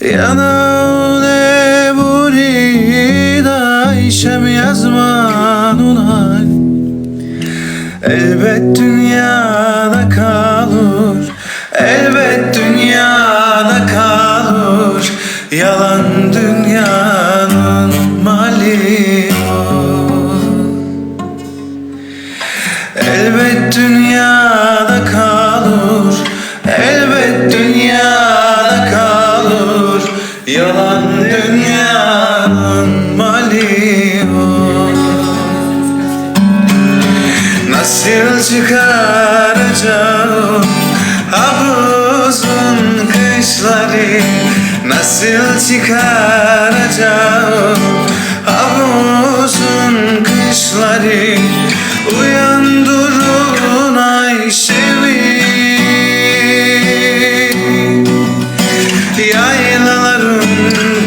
yanımda burada işem yazman olay. Elbet dünyada kalır Elbet dünyada kalır. Yalan çıkaracağım. Havuzun kışları Nasıl çıkaracağım? Havuzun kışları Uyandırın Ayşe'mi Yaylaların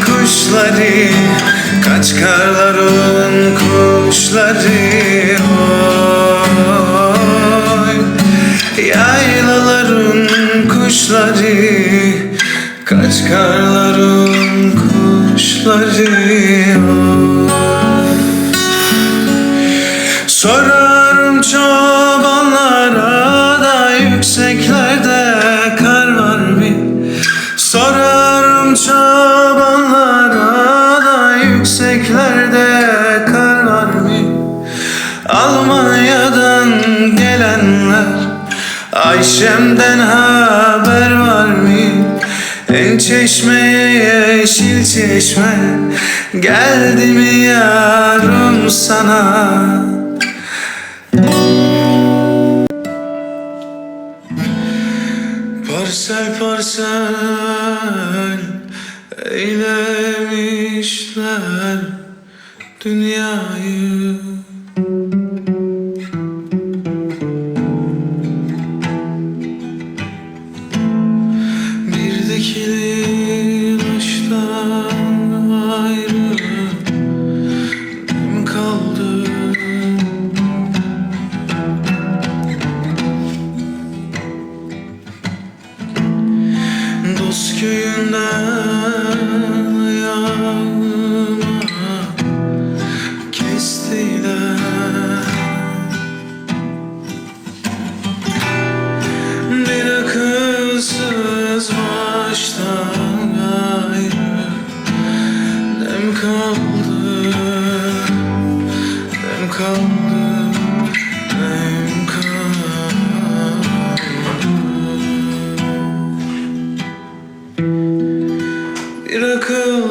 kuşları Kaç karların kuşları Kaç karların kuşları çeşmeye yeşil çeşme. Geldi mi yarım sana? Parsel parsel eylemişler dünyayı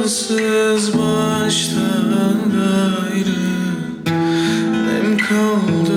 akılsız baştan gayrı Nem kaldı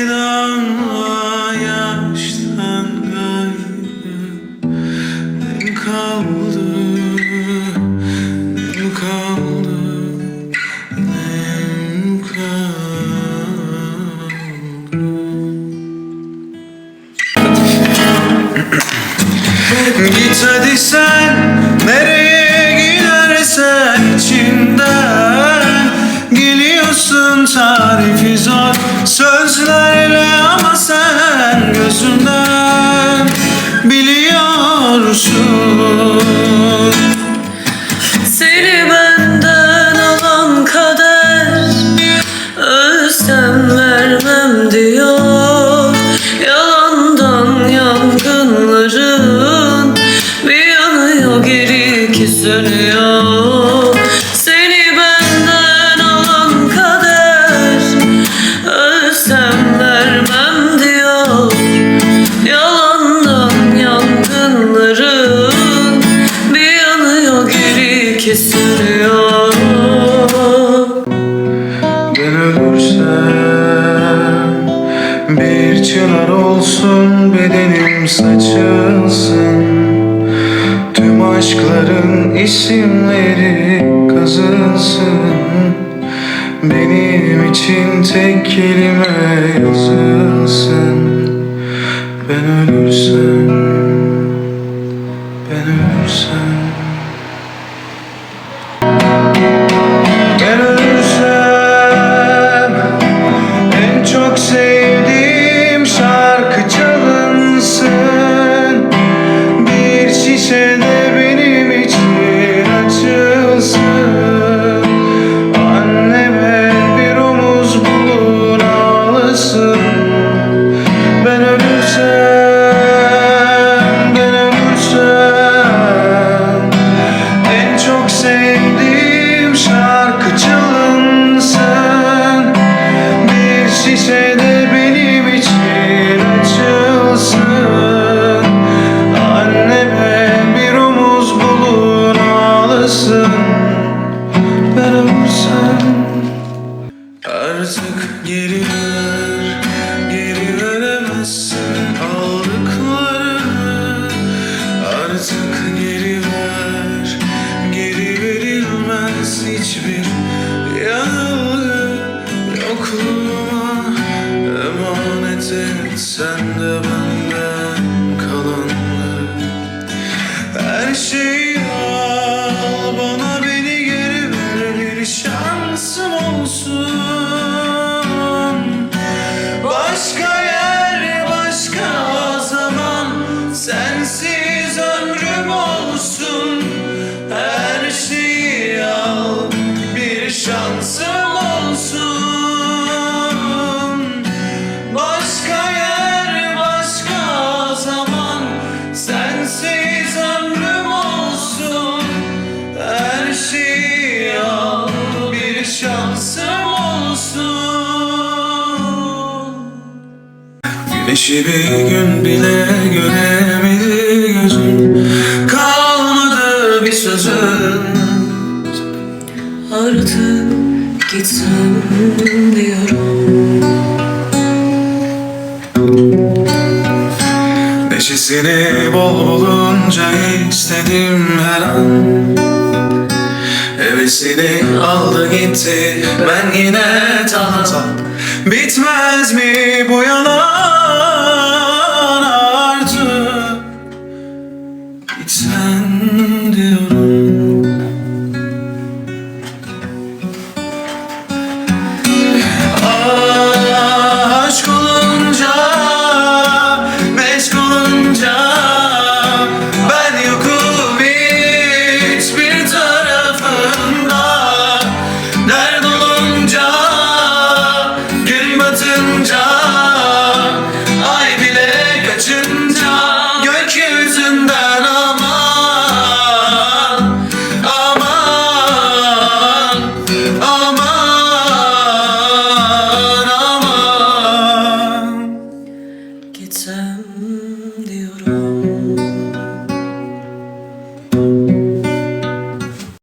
Git hadi sen nereye gidersen içinden Geliyorsun tarifi zor sözlerle ama sen gözümden Biliyorsun resimleri kazınsın. Benim için tek kelime yazılsın Ben ölürsem şansım olsun. Güneşi bir gün bile göremedi gözüm. Kalmadı bir sözüm. Artık gitsem diyorum. Neşesini bol bulunca istedim her an. Hevesini aldı gitti. Ben yine tahttan Bitmez mi bu yalan?